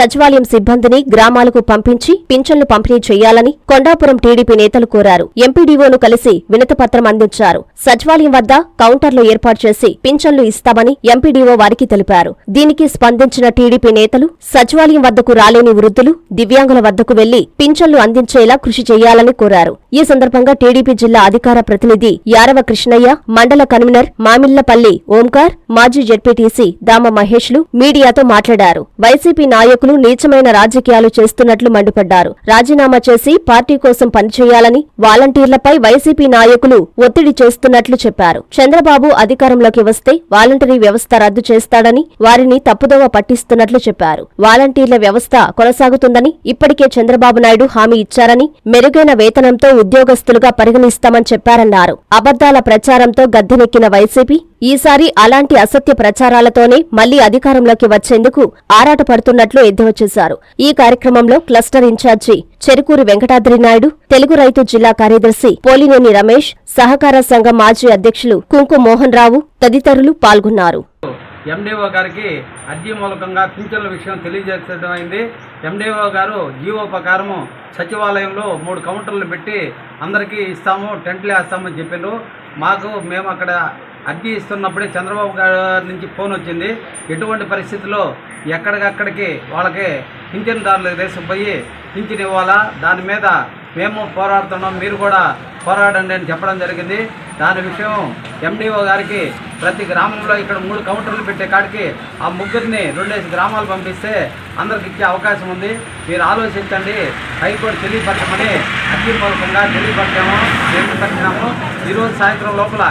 సచివాలయం సిబ్బందిని గ్రామాలకు పంపించి పింఛన్లు పంపిణీ చేయాలని కొండాపురం టీడీపీ నేతలు కోరారు. ఎంపీడీఓను కలిసి వినతిపత్రం అందించారు. సచివాలయం వద్ద కౌంటర్లు ఏర్పాటు చేసి పింఛన్లు ఇస్తామని ఎంపీడీఓ వారికి తెలిపారు. దీనికి స్పందించిన టీడీపీ నేతలు సచివాలయం వద్దకు రాలేని వృద్ధులు దివ్యాంగుల వద్దకు వెళ్ళి పింఛన్లు అందించేలా కృషి చేయాలని కోరారు. ఈ సందర్భంగా టీడీపీ జిల్లా అధికార ప్రతినిధి యారవ కృష్ణయ్య మండల కన్వీనర్ మామిళ్ళపల్లి ఓంకార్ మాజీ జెడ్పీటీసీ దామ మహేష్లు మీడియాతో మాట్లాడారు. వైసీపీ నాయకులు నీచమైన రాజకీయాలు చేస్తున్నట్లు మండిపడ్డారు. రాజీనామా చేసి పార్టీ కోసం పనిచేయాలని వాలంటీర్లపై వైసీపీ నాయకులు ఒత్తిడి చేస్తున్నట్లు చెప్పారు. చంద్రబాబు అధికారంలోకి వస్తే వాలంటరీ వ్యవస్థ రద్దు చేస్తాడని వారిని తప్పుదోవ పట్టిస్తున్నట్లు చెప్పారు. వాలంటీర్ల వ్యవస్థ కొనసాగుతుందని ఇప్పటికే చంద్రబాబు నాయుడు హామీ ఇచ్చారని మెరుగైన వేతనంతో ఉద్యోగస్తులుగా పరిగణిస్తామని చెప్పారన్నారు. అబద్దాల ప్రచారంతో గద్దెనెక్కిన వైసీపీ ఈసారి అలాంటి అసత్య ప్రచారాలతోనే మళ్ళీ అధికారంలోకి వచ్చేందుకు ఆరాటపడుతున్నట్లు ఎద్దేవా చేశారు ఈ కార్యక్రమంలో క్లస్టర్ ఇన్ఛార్జి చెరుకూరి వెంకటాద్రి నాయుడు తెలుగు రైతు జిల్లా కార్యదర్శి పోలినేని రమేష్ సహకార సంఘం మాజీ అధ్యక్షులు కుంకు మోహన్ రావు తదితరులు పాల్గొన్నారు. ఎండిఓ గారికి అర్జీ మూలకంగా పింఛన్ల విషయం తెలియజేయడం అయింది. ఎండిఓ గారు జీవో ప్రకారము సచివాలయంలో మూడు కౌంటర్లు పెట్టి అందరికీ ఇస్తాము టెంట్లు వేస్తామని చెప్పారు మాకు మేము అక్కడ అర్జీ ఇస్తున్నప్పుడే చంద్రబాబు గారి నుంచి ఫోన్ వచ్చింది. ఎటువంటి పరిస్థితుల్లో ఎక్కడికక్కడికి వాళ్ళకి పింఛన్దారులకు తీసుకుపోయి పింఛన్ ఇవ్వాలా? దాని మీద మేము పోరాడుతున్నాం మీరు కూడా పోరాడండి అని చెప్పడం జరిగింది. దాని విషయం ఎండిఓ గారికి ప్రతి గ్రామంలో ఇక్కడ మూడు కౌంటర్లు పెట్టే కాడికి ఆ ముగ్గురిని రెండేసి గ్రామాలు పంపిస్తే అందరికి ఇచ్చే అవకాశం ఉంది. మీరు ఆలోచించండి హైకోర్టు తెలియపరచమని అర్జీ మూలకంగా తెలియపరచాము తెలియపరిచినాము ఈరోజు సాయంత్రం లోపల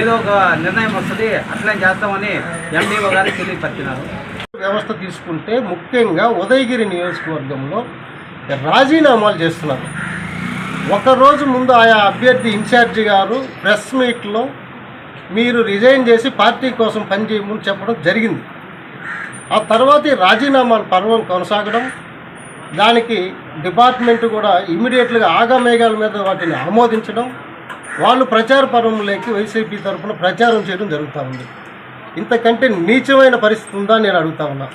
ఏదో ఒక నిర్ణయం వస్తుంది అట్లే చేస్తామని ఎండిఓ గారికి తెలియపరిచినారు. వ్యవస్థ తీసుకుంటే ముఖ్యంగా ఉదయగిరి నియోజకవర్గంలో రాజీనామాలు చేస్తున్నారు. ఒకరోజు ముందు ఆయా అభ్యర్థి ఇన్ఛార్జి గారు ప్రెస్ మీట్లో మీరు రిజైన్ చేసి పార్టీ కోసం పనిచేయమని చెప్పడం జరిగింది. ఆ తర్వాత రాజీనామాలు పర్వం కొనసాగడం దానికి డిపార్ట్మెంట్ కూడా ఇమీడియట్గా ఆగమేఘాల మీద వాటిని ఆమోదించడం వాళ్ళు ప్రచార పర్వంలోకి వైసీపీ తరఫున ప్రచారం చేయడం జరుగుతూ ఉంది. ఇంతకంటే నీచమైన పరిస్థితి ఉందా నేను అడుగుతా ఉన్నా.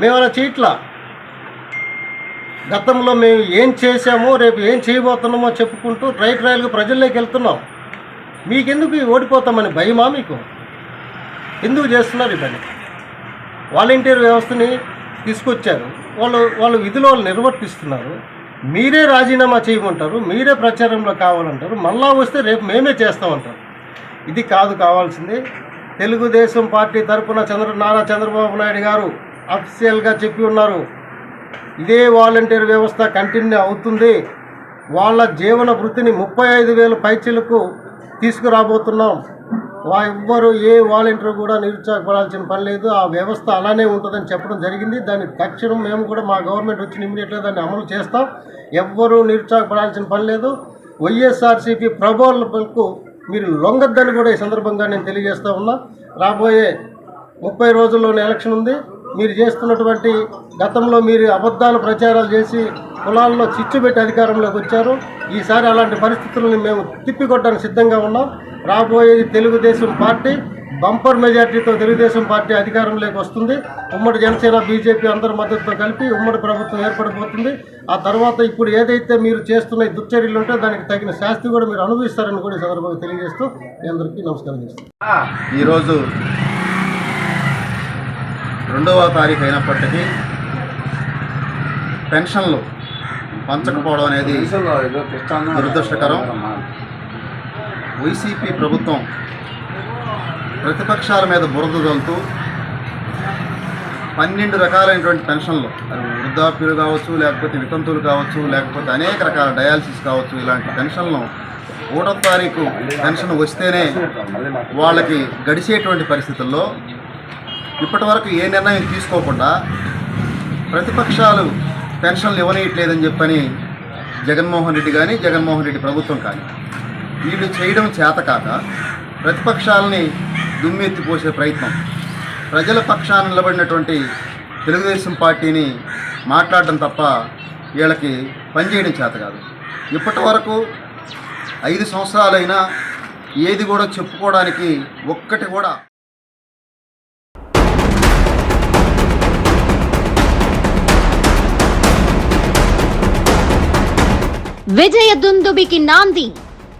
మేము అలా చేయట్లా? గతంలో మేము ఏం చేశామో రేపు ఏం చేయబోతున్నామో చెప్పుకుంటూ రైట్ రైలుగా ప్రజల్లోకి వెళ్తున్నాం. మీకెందుకు ఓడిపోతామని భయమా మీకు? ఎందుకు చేస్తున్నారు ఈ పని వాలంటీర్ వ్యవస్థని తీసుకొచ్చారు. వాళ్ళు వాళ్ళు విధులు వాళ్ళు నిర్వర్తిస్తున్నారు. మీరే రాజీనామా చేయమంటారు మీరే ప్రచారంలో కావాలంటారు మళ్ళా వస్తే రేపు మేమే చేస్తామంటారు. ఇది కాదు కావాల్సింది. తెలుగుదేశం పార్టీ తరఫున చంద్ర నారా చంద్రబాబు నాయుడు గారు అఫీషియల్గా చెప్పి ఉన్నారు. ఇదే వాలంటీర్ వ్యవస్థ కంటిన్యూ అవుతుంది. వాళ్ళ జీవన వృత్తిని ముప్పై ఐదు వేల పైచీలకు తీసుకురాబోతున్నాం. ఎవ్వరు ఏ వాలంటీర్ కూడా నిరుత్సాహపడాల్సిన పని లేదు. ఆ వ్యవస్థ అలానే ఉంటుందని చెప్పడం జరిగింది. దాన్ని తక్షణం మేము కూడా మా గవర్నమెంట్ వచ్చిన ఇమీడియట్గా దాన్ని అమలు చేస్తాం. ఎవ్వరూ నిరుత్సాహపడాల్సిన పని లేదు. వైఎస్ఆర్సీపీ ప్రబోధనకు మీరు లొంగద్దని కూడా ఈ సందర్భంగా నేను తెలియజేస్తా ఉన్నా. రాబోయే ముప్పై రోజుల్లోనే ఎలక్షన్ ఉంది. మీరు చేస్తున్నటువంటి గతంలో మీరు అబద్ధాలు ప్రచారాలు చేసి కులాల్లో చిచ్చు పెట్టి అధికారంలోకి వచ్చారు. ఈసారి అలాంటి పరిస్థితులను మేము తిప్పికొట్టడానికి సిద్ధంగా ఉన్నాం. రాబోయేది తెలుగుదేశం పార్టీ బంపర్ మెజార్టీతో తెలుగుదేశం పార్టీ అధికారంలోకి వస్తుంది. ఉమ్మడి జనసేన బీజేపీ అందరి మద్దతుతో కలిపి ఉమ్మడి ప్రభుత్వం ఏర్పడిపోతుంది ఆ తర్వాత ఇప్పుడు ఏదైతే మీరు చేస్తున్న ఈ దుశ్చర్యలు ఉంటే దానికి తగిన శాస్తి కూడా మీరు అనుభవిస్తారని కూడా ఈ సందర్భంగా తెలియజేస్తూ మీ అందరికీ నమస్కారం చేస్తాను ఈరోజు రెండవ తారీఖు అయినప్పటికీ పెన్షన్లు పంచకపోవడం అనేది దురదృష్టకరం. వైసీపీ ప్రభుత్వం ప్రతిపక్షాల మీద బురద జల్లుతూ పన్నెండు రకాలైనటువంటి పెన్షన్లు. అది వృద్ధాప్యులు కావచ్చు లేకపోతే వితంతువులు కావచ్చు లేకపోతే అనేక రకాల డయాలసిస్ కావచ్చు ఇలాంటి పెన్షన్లను ఒకటో తారీఖు పెన్షన్ వస్తేనే వాళ్ళకి గడిచేటువంటి పరిస్థితుల్లో ఇప్పటి వరకు ఏ నిర్ణయం తీసుకోకుండా ప్రతిపక్షాలు పెన్షన్లు ఇవ్వనీయట్లేదని చెప్పని జగన్మోహన్ రెడ్డి కానీ జగన్మోహన్ రెడ్డి ప్రభుత్వం కానీ వీళ్ళు చేయడం చేతకాక ప్రతిపక్షాలని దుమ్మెత్తిపోసే ప్రయత్నం. ప్రజల పక్షాన నిలబడినటువంటి తెలుగుదేశం పార్టీని మాట్లాడడం తప్ప వీళ్ళకి పనిచేయడం చేత కాదు. ఇప్పటి వరకు ఐదు సంవత్సరాలైనా ఏది కూడా చెప్పుకోవడానికి ఒక్కటి కూడా విజయ దుందుబికి నాంది.